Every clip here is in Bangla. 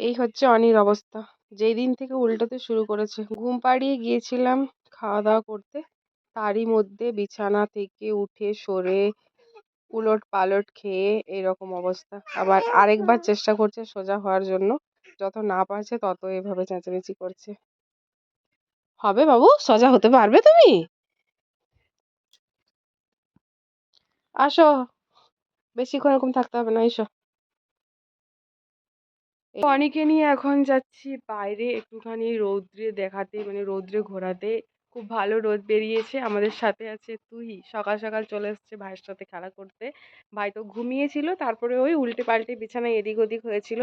এই হচ্ছে অনির অবস্থা। যেই দিন থেকে উল্টোতে শুরু করেছে। ঘুম পাড়িয়ে গিয়েছিলাম খাওয়া দাওয়া করতে। তারই মধ্যে বিছানা থেকে উঠে, সরে উলট পালট খেয়ে এরকম অবস্থা। আবার আরেকবার চেষ্টা করছে সোজা হওয়ার জন্য। যত না পারছে তত এভাবে চেঁচামেচি করছে। হবে বাবু, সোজা হতে পারবে তুমি? আসো। বেশিক্ষণ এরকম থাকতে হবে না, এসো। অনেকে নিয়ে এখন যাচ্ছি বাইরে একটুখানি রৌদ্রে দেখাতে মানে রৌদ্রে ঘোরাতে। খুব ভালো রোদ বেরিয়েছে, আমাদের সাথে আছে তুই। সকাল সকাল চলে এসছে ভাইয়ের সাথে খেলা করতে। ভাই তো ঘুমিয়েছিল, তারপরে ওই উল্টে পাল্টে বিছানায় এদিক ওদিক হয়েছিল।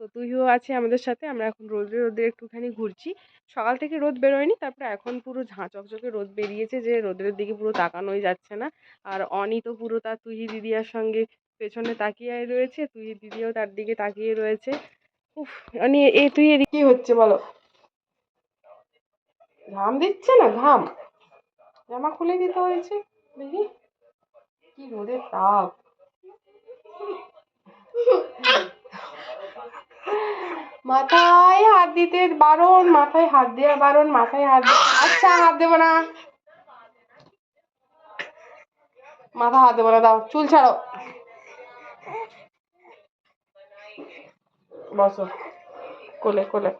তো তুইও আছে আমাদের সাথে, আমরা এখন রোদ্রে রোদ্রে একটুখানি ঘুরছি। সকাল থেকে রোদ বেরোয়নি, তারপরে এখন পুরো ঝাঁ, চকচকে রোদ বেরিয়েছে যে রোদের দিকে পুরো তাকানোই যাচ্ছে না। আর অনি তো পুরো তার তুই দিদিয়ার সঙ্গে পেছনে তাকিয়ে রয়েছে তুই দিদিও তার দিকে তাকিয়ে রয়েছে। উফ এ তুই এদিকে কি হচ্ছে বলো? ঘাম দিচ্ছে না? ঘাম। জামা খুলে দিতে হয়েছে, দেখি। কি রোদের তাপ। মাথায় হাত দিতে বারণ, মাথায় হাত দেওয়া বারণ, মাথায় হাত আচ্ছা হাত দেবো না। মাথা হাত দেবো না, দাও, চুল ছাড়ো। বসো। কোলে কোলে।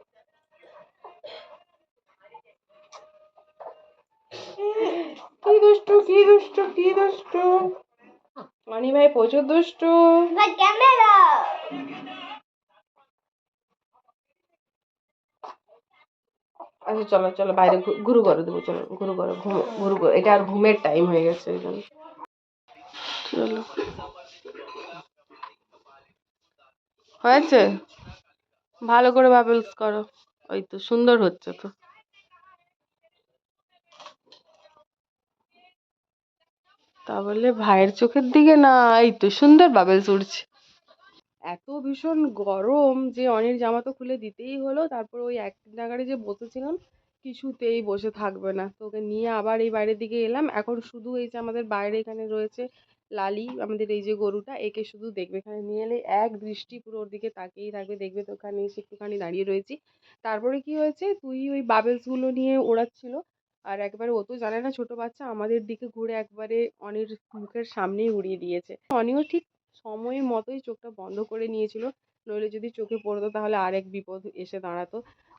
কি দুষ্টু কি দুষ্টু কি দুষ্টু? মানি ভাই প্রচুর দুষ্টু। camera. আচ্ছা চলো চলো বাইরে ঘুরু করো দেবো চলো ঘুরু করো ঘুম ঘুরু করো এটা আর ঘুমের টাইম হয়ে গেছে এই জন্য। চলো। হয়েছে? ভালো করে বাবলস করো। ওই তো, সুন্দর হচ্ছে তো। তা বলে ভাইয়ের চোখের দিকে না, এই তো সুন্দর বাবলস উঠছে এত ভীষণ গরম যে অনির জামা তো খুলে দিতেই হলো, তারপর ওই এক জায়গায় যে বসেছিলাম, কিছুতেই বসে থাকবে না। তো ওকে নিয়ে আবার এই বাইরের দিকে এলাম, এখন শুধু এই যে আমাদের বাইরে এখানে রয়েছে লালি আমাদের এই যে গরুটা, একে শুধু দেখবে এখানে নিয়ে এলে এক দৃষ্টি পুরো ওর দিকে তাকিয়েই থাকবে, দেখবে তো ওখানে এসে একটুখানি দাঁড়িয়ে রয়েছি। তারপরে কি হয়েছে? তুই ওই বাবেলসগুলো নিয়ে ওড়াচ্ছিল। আর একবারে ও তো জানে না ছোটো বাচ্চা, আমাদের দিকে ঘুরে একবারে অনির মুখের সামনেই উড়িয়ে দিয়েছে। অনিও ঠিক সময় মতোই চোখটা বন্ধ করে নিয়েছিল। নইলে যদি চোখে পড়তো তাহলে আরেক বিপদ এসে দাঁড়াতো।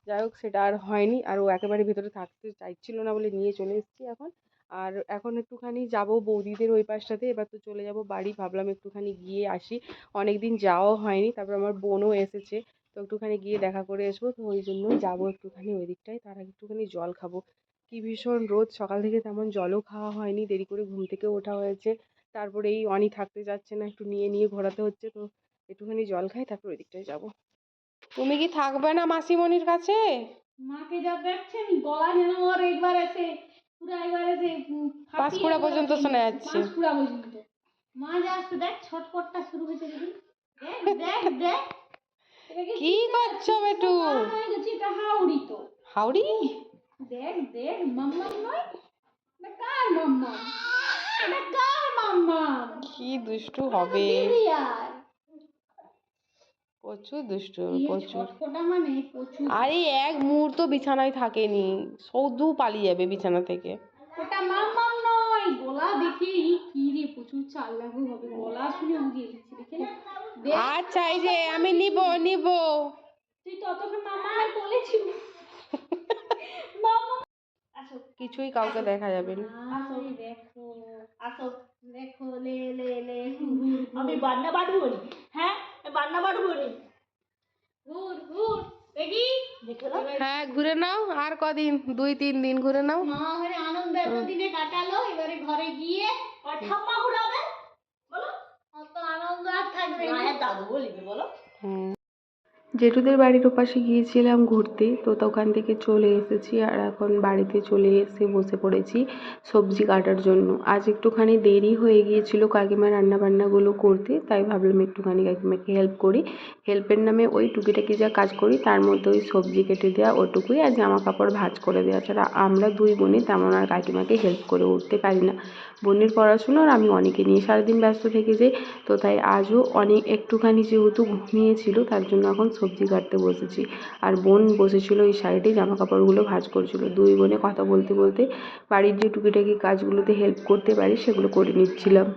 যাই হোক, সেটা আর হয়নি। আর ও একেবারে ভেতরে থাকতে চাইছিল না বলে নিয়ে চলে এসেছি এখন। আর এখন একটুখানি যাব বৌদিদের ওই পাশটাতে, এবার তো চলে যাব বাড়ি। ভাবলাম একটুখানি গিয়ে আসি। অনেক দিন যাওয়াও হয়নি, তারপর আমার বোনও এসেছে। তো একটুখানি গিয়ে দেখা করে আসব। তো ওই জন্যই যাব একটুখানি ওই দিকটায়। তার আগে একটুখানি জল খাব। কি ভীষণ রোদ, সকাল থেকে তেমন জলও খাওয়া হয়নি, দেরি করে ঘুম থেকে ওঠা হয়েছে। তারপরে এই অনি থাকতে যাচ্ছে না, একটু নিয়ে নিয়ে ঘোরাতে হচ্ছে। তো একটুখানি জল খাই, তারপর ওই দিকটায় যাব। তুমি কি থাকবে না মাসিমণির কাছে? মাকে যা দেখছেন, গলা যেন ওর একবার পুরো পর্যন্ত শোনা যাচ্ছে। পাঁশকুড়া পর্যন্ত। মা যা আসছে দেখ ছটপটটা শুরু হয়েছে দেখি। দেখ দেখ দেখ। কি করছ? বেটু? এটা হাওড়ি তো। হাউড়ি? দেখ দেখ মাম্মাম নয়? এটা কার মাম্মাম এটা কার মাম্মাম কি দুষ্টু হবে। দিদিয়ার। প্রচুর দুষ্টু প্রচুর। মানে আরে এক মুহূর্ত বিছানায় থাকেনি শুধু পালিয়ে যাবে বিছানা থেকে। ওটা মাম্মাম নয় গলা দেখে কি রে প্রচুর চাল লাগু হবে গলা শুনে বুঝিয়ে দিচ্ছি দেখে আচ্ছা এই যে আমি নিব নিব। তুই ততক্ষণ মামা বলেছিস মামা কিছুই কাউকে দেখা যাবে না। আসো। দেখো। আসো। দেখো লে লে লে। আমি বান্না বাড়ু হ্যাঁ? বান্না বাড়ু ঘুর ঘুর দেখি হ্যাঁ ঘুরে নাও আর কদিন? দুই তিন দিন ঘুরে নাও। মা ওখানে আনন্দ এত দিনে কাটালো এবারে ঘরে গিয়ে ঠাম্মা ঘুরাবে? বলো। অত আনন্দ আর থাকবে না। মায়ের দাদু বলিবে বলো। জেঠুদের বাড়ির ওপাশে গিয়েছিলাম ঘুরতে, তো ওখান থেকে চলে এসেছি আর এখন বাড়িতে চলে এসে বসে পড়েছি সবজি কাটার জন্য। আজ একটুখানি দেরি হয়ে গিয়েছিল কাকিমা রান্না বান্নাগুলো করতে, তাই ভাবলাম একটুখানি কাকিমাকে হেল্প করি। হেল্পের নামে ওই টুকিটাকি যা কাজ করি, তার মধ্যে ওই সবজি কেটে দেওয়া ওটুকুই আর জামা কাপড় ভাঁজ করে দেওয়া। ছাড়া আমরা দুই বোনে তেমন আর কাকিমাকে হেল্প করে উঠতে পারি না। বোনের পড়াশুনো আর আমি অনেকে নিয়ে সারাদিন ব্যস্ত থেকে যাই, তো তাই আজও অনেক একটুখানি যেহেতু ঘুমিয়েছিল, তার জন্য এখন সবজি কাটতে বসেছি। আর বোন বসেছিল ওই সাইডে জামা কাপড়গুলো ভাঁজ করছিল। দুই বোনে কথা বলতে বলতে বাড়ির যে টুকিটাকি কাজগুলোতে হেল্প করতে পারি সেগুলো করে নিচ্ছিলাম।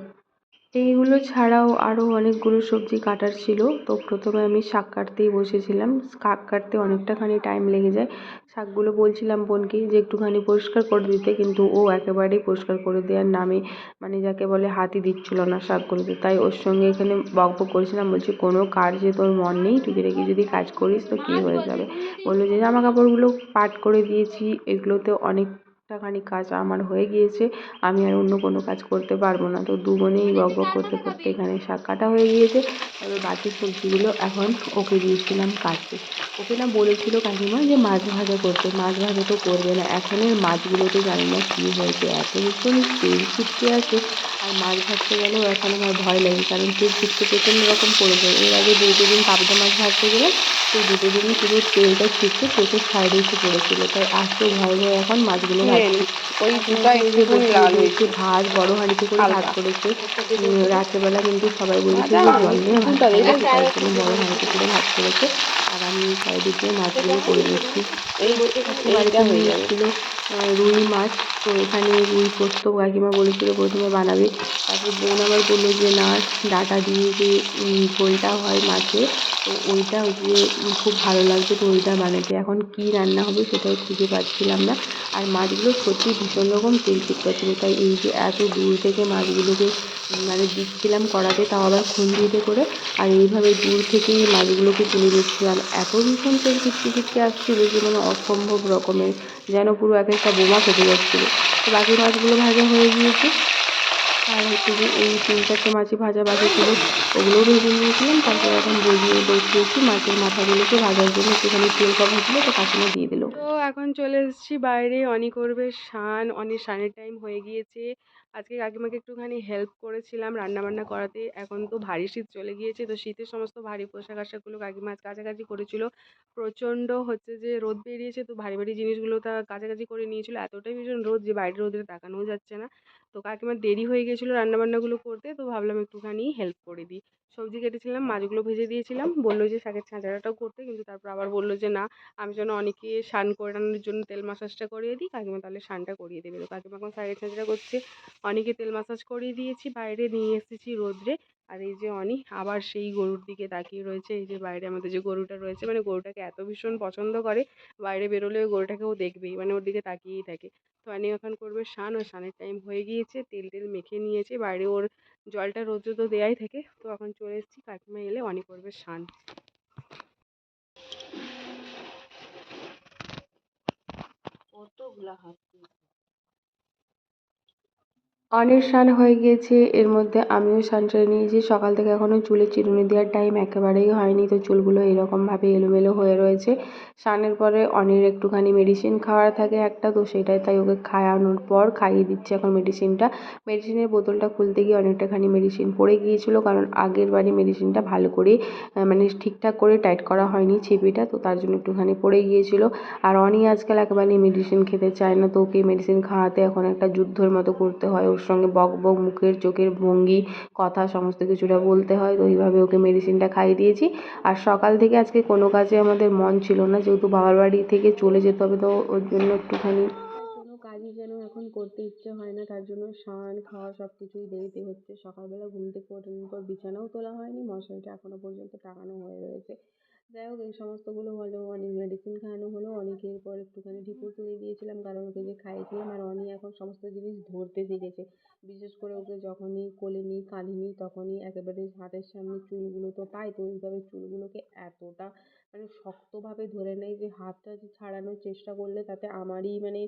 এইগুলো ছাড়াও আরও অনেকগুলো সবজি কাটার ছিল। তো প্রথমে আমি শাক কাটতেই বসেছিলাম। শাক কাটতে অনেকটাখানি টাইম লেগে যায়। শাকগুলো বলছিলাম বোনকে যে একটুখানি পরিষ্কার করে দিতে, কিন্তু ও একেবারেই পরিষ্কার করে দেওয়ার নামে মানে যাকে বলে হাতই দিচ্ছিল না শাকগুলোতে তাই ওর সঙ্গে এখানে বক বক করেছিলাম। বলছি, কোনো কাজে তোর মন নেই, তুই টুকিটাকি যদি কাজ করিস তো কী হয়ে যাবে? বলল যে জামা কাপড়গুলো পাট করে দিয়েছি। এগুলোতে অনেকটাখানি কাজ আমার হয়ে গিয়েছে, আমি আর অন্য কোনো কাজ করতে পারব না। তো দু বোনেই বক বক করতে করতে এখানে শাক কাটা হয়ে গিয়েছে। তবে বাকি সবজিগুলো এখন ওকে দিয়েছিলাম কাটতে। ওকে না বলেছিল কাকিমা যে মাছ ভাজা করতে। মাছ ভাজা তো করবে না। এখনের মাছগুলোতে জানি না কী হয়েছে। এত ভীষণ তেল ছিটকে আছে। আর মাছ ভাজতে গেলেও এখন আমার ভয় লাগে, কারণ তেল ছিটকে প্রচণ্ড রকম পড়ে যায়। এর আগে দুটো দিন পাবদা মাছ ভাজতে গেলাম সেই দুটো দিনই পুরো তেলটা ছিটকে চোখের সাইডে এসে পড়েছিল। তাই আজকে ভয় ভয় এখন মাছগুলো ওই একটু ভাত বড় হাঁড়িতে করে ভাত করেছে। রাত্রেবেলা কিন্তু সবাই বলেছে যে জল নিয়ে জন্য বড় হাঁড়িতে করে ভাত করেছে। আর আমি দিয়ে মাছগুলো করে নিচ্ছি এই বাড়িতে হয়ে যাবে ছিল রুই মাছ। তো এখানে রুই পোস্ত কাকিমা বলেছিল প্রথমে বানাবে। তারপর বোন আবার বলল যে না ডাটা দিয়ে যে ঝোলটা হয় মাছের তো ওইটা যে খুব ভালো লাগছে তো ওইটা বানাতে। এখন কী রান্না হবে সেটাই খুঁজে পাচ্ছিলাম না। আর মাছগুলো সত্যি ভীষণ রকম তেল চিটকাচ্ছিল তাই এই যে এত দূর থেকে মাছগুলোকে মানে দিচ্ছিলাম কড়াতে তাও আবার খুন্তিতে করে আর এইভাবে দূর থেকেই মাছগুলোকে তুলে দিচ্ছিলাম। এত ভীষণ তেল চিটকে চিটকে আসছিল যে মানে অসম্ভব রকমের যেন পুরো এক একটা বোমা ফেটে যাচ্ছিল। তো বাকি মাছগুলো ভাজা হয়ে গিয়েছে। আর হচ্ছে যে এই তিন চারটে মাছই ভাজা বাকি ছিল, ওগুলোও ভেজে নিয়েছিলাম, তারপর এখন বসিয়ে বসিয়েছি মাছের মাথাগুলোকে ভাজার জন্য, একটুখানি তেল কম হয়েছিলো তো কাকিমা দিয়ে দিলো। তো এখন চলে এসেছি বাইরে, অনি করবে শান অনি শানের টাইম হয়ে গিয়েছে। আজকে কাকিমাকে একটুখানি হেল্প করেছিলাম রান্না বান্না করাতে, এখন তো ভারী শীত চলে গিয়েছে, তো শীতের সমস্ত ভারী পোশাক আশাকগুলো কাকিমা আজ কাছাকাছি করেছিল। প্রচণ্ড হচ্ছে যে রোদ বেরিয়েছে, তো ভারী ভারী জিনিসগুলো তা কাছাকাছি করে নিয়েছিল, এতটাই ভীষণ রোদ যে বাইরে রোদে তাকানোও যাচ্ছে না। তো কাকিমার দেরি হয়ে গেছিল রান্নাবান্নাগুলো করতে, তো ভাবলাম একটুখানি হেল্প করে দিই। সবজি কেটেছিলাম, মাছগুলো ভেজে দিয়েছিলাম, বলল যে শাকের ছাঁচাটাও করতে, কিন্তু তারপর আবার বলল যে না, আমি যেন অনেকে স্নান করানোর জন্য তেল মাসাজটা করিয়ে দিই, কাকিমা তাহলে স্নানটা করিয়ে দেবে। তো কাকিমা এখন শাকের ছাঁচাটা করছে অনেকে তেল মাসাজ করিয়ে দিয়েছি, বাইরে নিয়ে এসেছি রোদ্রে। আর এই যে অনি, আবার সেই গরুর দিকে তাকিয়ে রয়েছে। এই যে বাইরে আমাদের যে গরুটা রয়েছে মানে গরুটাকে এত ভীষণ পছন্দ করে, বাইরে বেরোলে ওই গরুটাকে ও দেখবেই মানে ওর দিকে তাকিয়েই থাকে। তো অনি এখন করবে স্নান, ও স্নানের টাইম হয়ে গিয়েছে, তেল টেল মেখে নিয়েছে, বাইরে ওর জলটা রোজও তো দেয়াই থাকে। তো এখন চলে এসেছি, কাকিমা এলে অনি করবে স্নান। কতগুলা হাত অনেক স্নান হয়ে গিয়েছে। এর মধ্যে আমিও স্নান সেরে নিয়েছি। সকাল থেকে এখনও চুলে চিরুনি দেওয়ার টাইম একেবারেই হয়নি, তো চুলগুলো এরকমভাবে এলোমেলো হয়ে রয়েছে। স্নানের পরে অনির একটুখানি মেডিসিন খাওয়ার থাকে একটা, তো সেটাই তাই ওকে খাওয়ানোর পর খাইয়ে দিচ্ছে এখন মেডিসিনটা মেডিসিনের বোতলটা খুলতে গিয়ে অনেকটাখানি মেডিসিন পড়ে গিয়েছিল, কারণ আগের বারে মেডিসিনটা ভালো করে মানে ঠিকঠাক করে টাইট করা হয়নি ছিপিটা, তো তার জন্য একটুখানি পড়ে গিয়েছিল। আর অনি আজকাল একেবারেই মেডিসিন খেতে চায় না, তো ওকে মেডিসিন খাওয়াতে এখন একটা যুদ্ধর মতো করতে হয়। ওর সঙ্গে বক বক মুখের চোখের ভঙ্গি, কথা সমস্ত কিছুটা বলতে হয়। তো এইভাবে ওকে মেডিসিনটা খাইয়ে দিয়েছি। আর সকাল থেকে আজকে কোনো কাজে আমাদের মন ছিল না। যেহেতু বাবার বাড়ি থেকে চলে যেতে হবে, তো ওর জন্য একটুখানি কোনো কাজই যেন এখন করতে ইচ্ছে হয় না। তার জন্য স্নান, খাওয়া সব কিছুই দেরিতে হচ্ছে। সকালবেলা ঘুম থেকে ওঠানোর পর বিছানাও তোলা হয়নি। মশারিটা এখনও পর্যন্ত টাঙানো হয়ে রয়েছে। যাই হোক, এই সমস্তগুলো হলো অনেক মেডিসিন খাওয়ানো হলো। অনেকের পর একটুখানি ঢিপুর তুলে দিয়েছিলাম, কারণ ওকে যে খাইয়েছিলাম আর অনি এখন সমস্ত জিনিস ধরতে শিখেছে। বিশেষ করে ওকে যখনই কোলে নিই, কাঁধে নিই, তখনই একেবারে হাতের সামনে চুলগুলো তো পাই, তো ওইভাবে চুলগুলোকে এতটা মানে শক্তভাবে ধরে নেয় যে হাতটা যে ছাড়ানোর চেষ্টা করলে তাতে আমারই মানে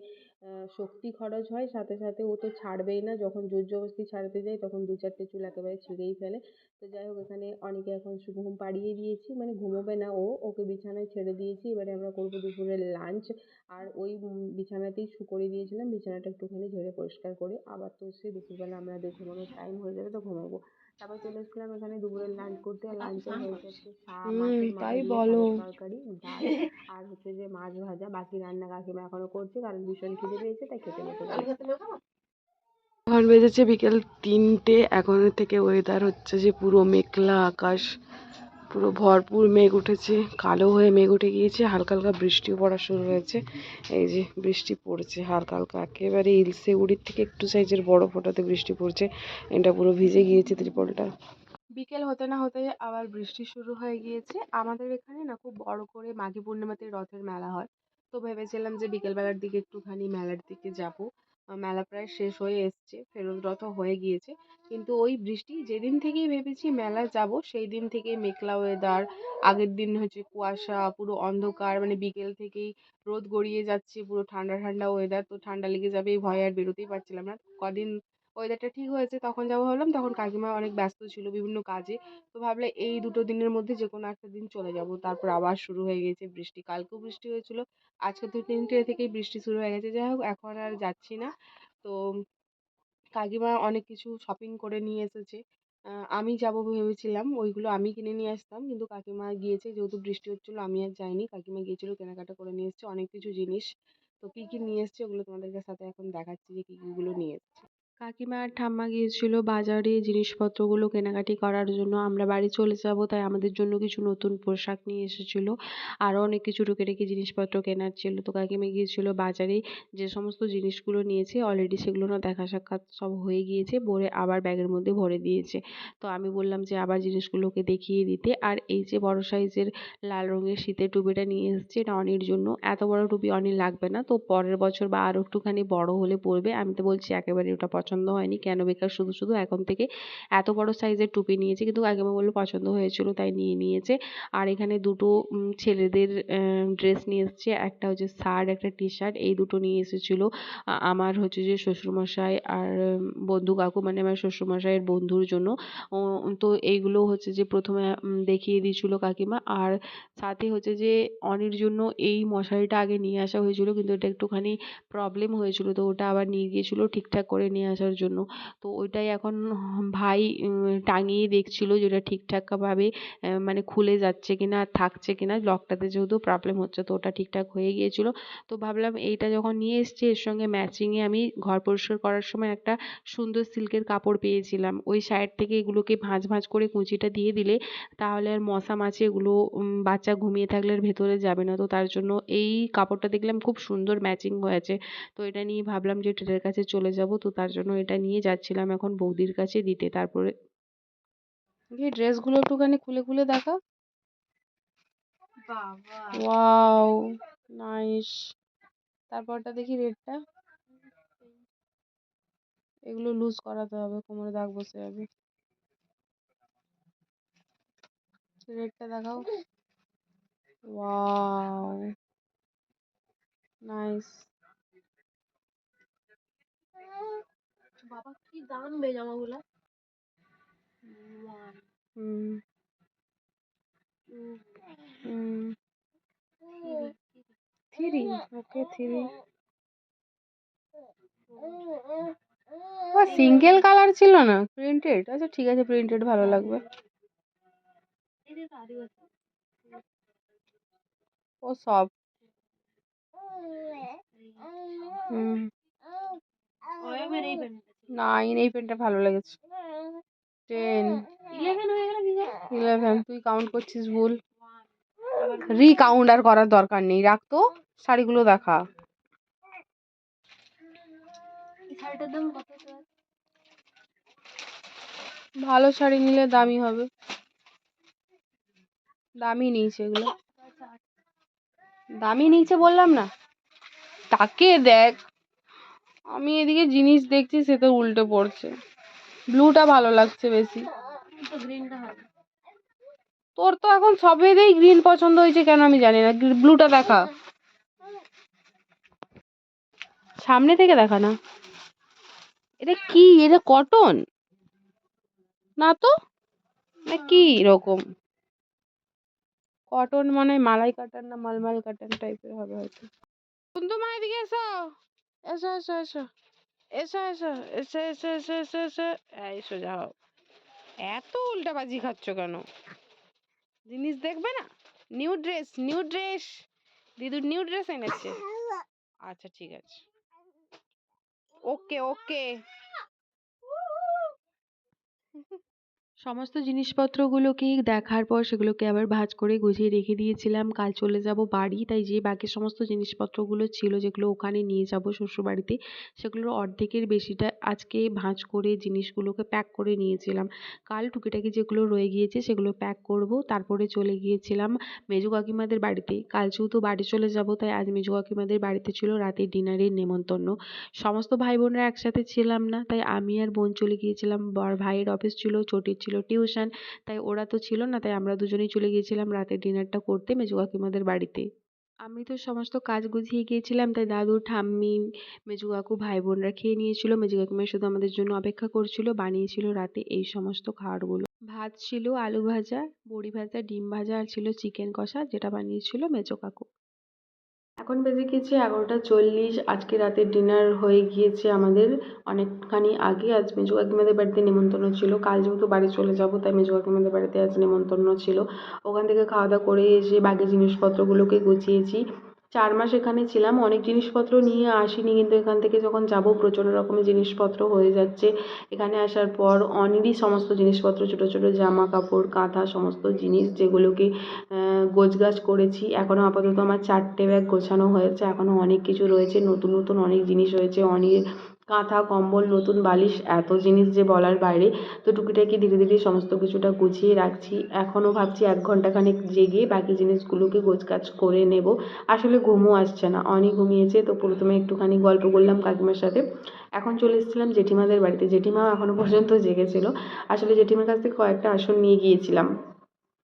শক্তি খরচ হয়। সাথে সাথে ও তো ছাড়বেই না। যখন জোর জবরদস্তি ছাড়াতে যাই তখন দু চারটে চুল একেবারে ছিঁড়েই ফেলে। তো যাই হোক, এখানে অনেকে এখন ঘুম পাড়িয়ে দিয়েছি। মানে ঘুমোবে না ও। ওকে বিছানায় ছেড়ে দিয়েছি। এবারে আমরা করব দুপুরের লাঞ্চ। আর ওই বিছানাতেই শু করে দিয়েছিলাম। বিছানাটা একটুখানি ঝেড়ে পরিষ্কার করে আবার তো সেই দুপুরবেলা আমাদের ঘুমানোর টাইম হয়ে যাবে তো ঘুমাবো। তারপর চলে এসেছিলাম এখানে দুপুরের লাঞ্চ করতে। আর এ মাছের মাথা তাই বলো। তরকারি ডাল আর হচ্ছে যে মাছ ভাজা বাকি রান্না কাকিমা এখনও করছে কারণ ভীষণ খিদে পেয়েছে তাই খেতে বসে এখন বেজেছে বিকেল তিনটে এখন থেকে ওয়েদার হচ্ছে যে পুরো মেঘলা আকাশ। পুরো ভরপুর মেঘ উঠেছে, কালো হয়ে মেঘ উঠে গিয়েছে, হালকা হালকা বৃষ্টিও পড়া শুরু হয়েছে। এই যে বৃষ্টি পড়ছে, হালকা হালকা, একেবারে ইলসে উড়ির থেকে একটু সাইজের বড় ফোঁটাতে বৃষ্টি পড়ছে, এটা পুরো ভিজে গিয়েছে ত্রিপলটা। বিকেল হতে না হতে আবার বৃষ্টি শুরু হয়ে গিয়েছে। আমাদের এখানে না খুব বড় করে মাঘী পূর্ণিমাতে রথের মেলা হয়। তো ভেবেছিলাম যে বিকেলবেলার দিকে একটুখানি মেলার দিকে যাব। মেলা প্রায় শেষ হয়ে এসছে, ফেরত রথও হয়ে গিয়েছে। কিন্তু ওই বৃষ্টি, যেদিন থেকেই ভেবেছি মেলা যাব, সেই দিন থেকেই মেঘলা ওয়েদার আগের দিন হচ্ছে কুয়াশা, পুরো অন্ধকার মানে বিকেল থেকেই রোদ গড়িয়ে যাচ্ছে, পুরো ঠান্ডা ঠান্ডা ওয়েদার তো ঠান্ডা লেগে যাবে এই ভয়ে আর বেরোতেই পারছিলাম না। কদিন ওয়েদারটা ঠিক হয়েছে, তখন যাব ভাবলাম, তখন কাকিমা অনেক ব্যস্ত ছিল বিভিন্ন কাজে। তো ভাবলে এই দুটো দিনের মধ্যে যে কোনো একটা দিন চলে যাব। তারপর আবার শুরু হয়ে গিয়েছে বৃষ্টি। কালকেও বৃষ্টি হয়েছিল, আজকে দু তিনটে থেকেই বৃষ্টি শুরু হয়ে গেছে। যাই হোক এখন আর যাচ্ছি না। তো কাকিমা অনেক কিছু শপিং করে নিয়ে এসেছে। আমি যাব ভেবেছিলাম, ওইগুলো আমি কিনে নিয়ে আসতাম। কিন্তু কাকিমা গিয়েছে, যেহেতু বৃষ্টি হচ্ছিল, আমি আর যাইনি। কাকিমা গিয়েছিল, কেনাকাটা করে নিয়ে এসেছে, অনেক কিছু জিনিস। তো কী কী নিয়ে এসেছে, ওগুলো তোমাদের সাথে এখন দেখাচ্ছি যে কী কীগুলো নিয়ে এসেছে। কাকিমা আর ঠাম্মা গিয়েছিল বাজারে জিনিসপত্রগুলো কেনাকাটি করার জন্য। আমরা বাড়ি চলে যাব, তাই আমাদের জন্য কিছু নতুন পোশাক নিয়ে এসেছিল। আরও অনেক কিছু টুকিটাকি জিনিসপত্র কেনার ছিল। তো কাকিমা গিয়েছিল বাজারে যে সমস্ত জিনিসগুলো নিয়েছে অলরেডি সেগুলো না দেখা সাক্ষাৎ সব হয়ে গিয়েছে, ভরে আবার ব্যাগের মধ্যে ভরে দিয়েছে। তো আমি বললাম যে আবার জিনিসগুলোকে দেখিয়ে দিতে। আর এই যে বড় সাইজের লাল রঙের শীতের টুপিটা নিয়ে এসেছে, এটা অনির জন্য। এত বড় টুপি অনির লাগবে না। তো পরের বছর বা আরও একটুখানি বড় হলে পরবে। আমি তো বলছি একেবারে ওটা পছন্দ হয়নি। কেন বেকার? শুধু শুধু এখন থেকে এত বড় সাইজের টুপি নিয়েছে কিন্তু কাকিমা বলল পছন্দ হয়েছিল, তাই নিয়ে নিয়েছে। আর এখানে দুটো ছেলেদের ড্রেস নিয়ে এসেছে। একটা হচ্ছে শার্ট একটা টি শার্ট এই দুটো নিয়ে এসেছিল। আমার হচ্ছে যে শ্বশুরমশাই আর বন্ধু কাকু মানে আমার শ্বশুরমশাইয়ের বন্ধুর জন্য। তো এইগুলো হচ্ছে যে প্রথমে দেখিয়ে দিয়েছিল কাকিমা। আর সাথে হচ্ছে যে অনির জন্য এই মশারিটা আগে নিয়ে আসা হয়েছিল, কিন্তু এটা একটুখানি প্রবলেম হয়েছিল, তো ওটা আবার নিয়ে গিয়েছিল, ঠিকঠাক করে নিয়ে আসার জন্য। তো ওইটাই এখন ভাই টাঙিয়ে দেখছিল যে ওটা ঠিকঠাকভাবে মানে খুলে যাচ্ছে কি কিনা, থাকছে কিনা, লকটাতে যেহেতু প্রবলেম হচ্ছে, তো ওটা ঠিকঠাক হয়ে গিয়েছিল। তো ভাবলাম এইটা যখন নিয়ে এসেছি, এর সঙ্গে ম্যাচিংয়ে আমি ঘর পরিষ্কার করার সময় একটা সুন্দর সিল্কের কাপড় পেয়েছিলাম। ওই সাইড থেকে এগুলোকে ভাঁজ ভাঁজ করে কুঁচিটা দিয়ে দিলে তাহলে আর মশা মাছি এগুলো বাচ্চা ঘুমিয়ে থাকলে আর ভেতরে যাবে না। তো তার জন্য এই কাপড়টা দেখলাম খুব সুন্দর ম্যাচিং হয়েছে। তো এটা নিয়ে ভাবলাম যে টেলার কাছে চলে যাব। তো তার জন্য এটা নিয়ে যাচ্ছিলাম এখন বৌদির কাছে দিতে। তারপরে এই ড্রেসগুলো একটুখানি খুলে খুলে দেখা। বাবা। Wow nice. তারপরটা দেখি রেডটা। এগুলো লুজ করাতে হবে কোমরে দাগ বসে যাবে। রেডটা দেখাও। Wow nice. বাবা কি দাম বে জামাগুলা। Hmm hmm three. Okay three. ও সিঙ্গেল কালার ছিল না প্রিন্টেড? আচ্ছা ঠিক আছে প্রিন্টেড ভালো লাগবে। ও সব। হুম নাইন এই পেনটা ভালো লেগেছে। টেন ইলেভেন তুই কাউন্ট করছিস ভুল। রিকাউন্ট আর করার দরকার নেই। রাখ তো শাড়িগুলো দেখা। ভালো শাড়ি নিলে দামি হবে। দামি নিয়েছে এগুলো। দামি নিয়েছে বললাম না। তাকে দেখ। আমি এদিকে জিনিস দেখছি, সে তো উল্টে পড়ছে। ব্লুটা ভালো লাগছে বেশি। তোর তো এখন সবেতেই গ্রিন পছন্দ হয়েছে, কেন আমি জানি না। ব্লুটা দেখা। সামনে থেকে দেখা না। এটা কি? এটা কটন না তো? না কি এরকম কটন মানে মালাই কাটান না, মালমাল কাটান টাইপের হবে হয়তো। কুন্দু মা, এদিকে এসো। এসো এসো এসো এসো এসো এসো এসো এসো এসো এসো এই সোজা হও এত উল্টাবাজি খাচ্ছ কেন? জিনিস দেখবে না? নিউ ড্রেস নিউ ড্রেস দিদুর নিউ ড্রেস এনেছে। আচ্ছা ঠিক আছে। ওকে ওকে সমস্ত জিনিসপত্রগুলোকেই দেখার পর সেগুলোকে আবার ভাঁজ করে গুছিয়ে রেখে দিয়েছিলাম। কাল চলে যাব বাড়ি, তাই যে বাকি সমস্ত জিনিসপত্রগুলো ছিল যেগুলো ওখানে নিয়ে যাব শ্বশুরবাড়িতে, সেগুলোর অর্ধেকের বেশিটা আজকে ভাঁজ করে জিনিসগুলোকে প্যাক করে নিয়েছিলাম। কাল টুকিটাকি যেগুলো রয়ে গিয়েছে সেগুলো প্যাক করব। তারপরে চলে গিয়েছিলাম মেজো কাকিমাদের বাড়িতে। কাল যেহেতু বাড়ি চলে যাব, তাই আজ মেজো কাকিমাদের বাড়িতে ছিল রাতের ডিনারের নেমন্তন্ন। সমস্ত ভাই বোনরা একসাথে ছিলাম না, তাই আমি আর বোন চলে গিয়েছিলাম। বর ভাইয়ের অফিস ছিল ছোটির ছিল টিউশন, তাই ওরা তো ছিল না, তাই আমরা দুজনেই চলে গিয়েছিলাম রাতের ডিনারটা করতে মেজো কাকিমাদের বাড়িতে। আমি তো সমস্ত কাজ গুছিয়ে গিয়েছিলাম, তাই দাদু, ঠাম্মি, মেজো কাকু ভাই বোনরা খেয়ে নিয়েছিল। মেজো কাকিমা শুধু আমাদের জন্য অপেক্ষা করছিল, বানিয়েছিল রাতে এই সমস্ত খাবারগুলো। ভাত ছিল আলু ভাজা, বড়ি ভাজা, ডিম ভাজা, আর ছিল চিকেন কষা, যেটা বানিয়েছিল মেজো কাকু। এখন বেজে গিয়েছে এগারোটা চল্লিশ। আজকে রাতের ডিনার হয়ে গিয়েছে আমাদের। অনেকখানি আগে আজ মেজো কাকিমাদের বাড়িতে নেমন্তন্ন ছিল। কাল যেহেতু বাড়ি চলে যাব, তাই মেজো কাকিমাদের বাড়িতে আজ নেমন্তন্ন ছিল। ওখান থেকে খাওয়া দাওয়া করে এসে বাকি জিনিসপত্রগুলোকে গুছিয়েছি। চার মাস এখানে ছিলাম। অনেক জিনিসপত্র নিয়ে আসিনি, কিন্তু এখান থেকে যখন যাব, প্রচণ্ড রকমের জিনিসপত্র হয়ে যাচ্ছে। এখানে আসার পর অনেরই সমস্ত জিনিসপত্র, ছোটো ছোটো জামা কাপড়, কাঁথা, সমস্ত জিনিস যেগুলোকে গোছগাছ করেছি। এখনও আপাতত আমার চারটে ব্যাগ গোছানো হয়েছে। এখনও অনেক কিছু রয়েছে। নতুন নতুন অনেক জিনিস রয়েছে। অনেক কাঁথা, কম্বল, নতুন বালিশ, এত জিনিস যে বলার বাইরে। তো টুকিটাকি ধীরে ধীরে সমস্ত কিছুটা গুছিয়ে রাখছি। এখনও ভাবছি এক ঘন্টাখানেক জেগে বাকি জিনিসগুলোকে গোছগাছ করে নেব। আসলে ঘুমও আসছে না। অনেক ঘুমিয়েছে, তো প্রথমে একটুখানি গল্প করলাম কাকিমার সাথে। এখন চলে এসেছিলাম জেঠিমাদের বাড়িতে। জেঠিমাও এখনও পর্যন্ত জেগেছিল। আসলে জেঠিমার কাছ থেকে কয়েকটা আসন নিয়ে গিয়েছিলাম।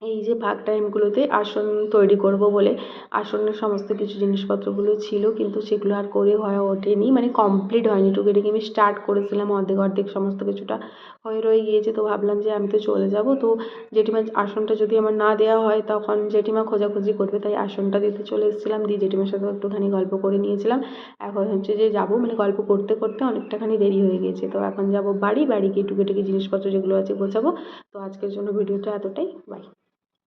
এই যে ফাঁক টাইমগুলোতে আসন তৈরি করব বলে আসনের সমস্ত কিছু জিনিসপত্রগুলো ছিল, কিন্তু সেগুলো আর করে হয়ে ওঠেনি। মানে কমপ্লিট হয়নি। টুকিটাকি আমি স্টার্ট করেছিলাম অর্ধেক অর্ধেক সমস্ত কিছুটা হয়ে রয়ে গিয়েছে। তো ভাবলাম যে আমি তো চলে যাব। তো জেঠিমার আসনটা যদি আমার না দেওয়া হয়, তখন জেঠিমা খোঁজাখুঁজি করবে। তাই আসনটা দিতে চলে এসেছিলাম। দিয়ে জেঠিমার সাথে একটুখানি গল্প করে নিয়েছিলাম। এখন হচ্ছে যে যাব। মানে গল্প করতে করতে অনেকটাখানি দেরি হয়ে গিয়েছে। তো এখন যাব বাড়ি। বাড়ি গিয়ে টুকিটাকি জিনিসপত্র যেগুলো আছে গোছাবো। তো আজকের জন্য ভিডিওটা এতটাই। বাই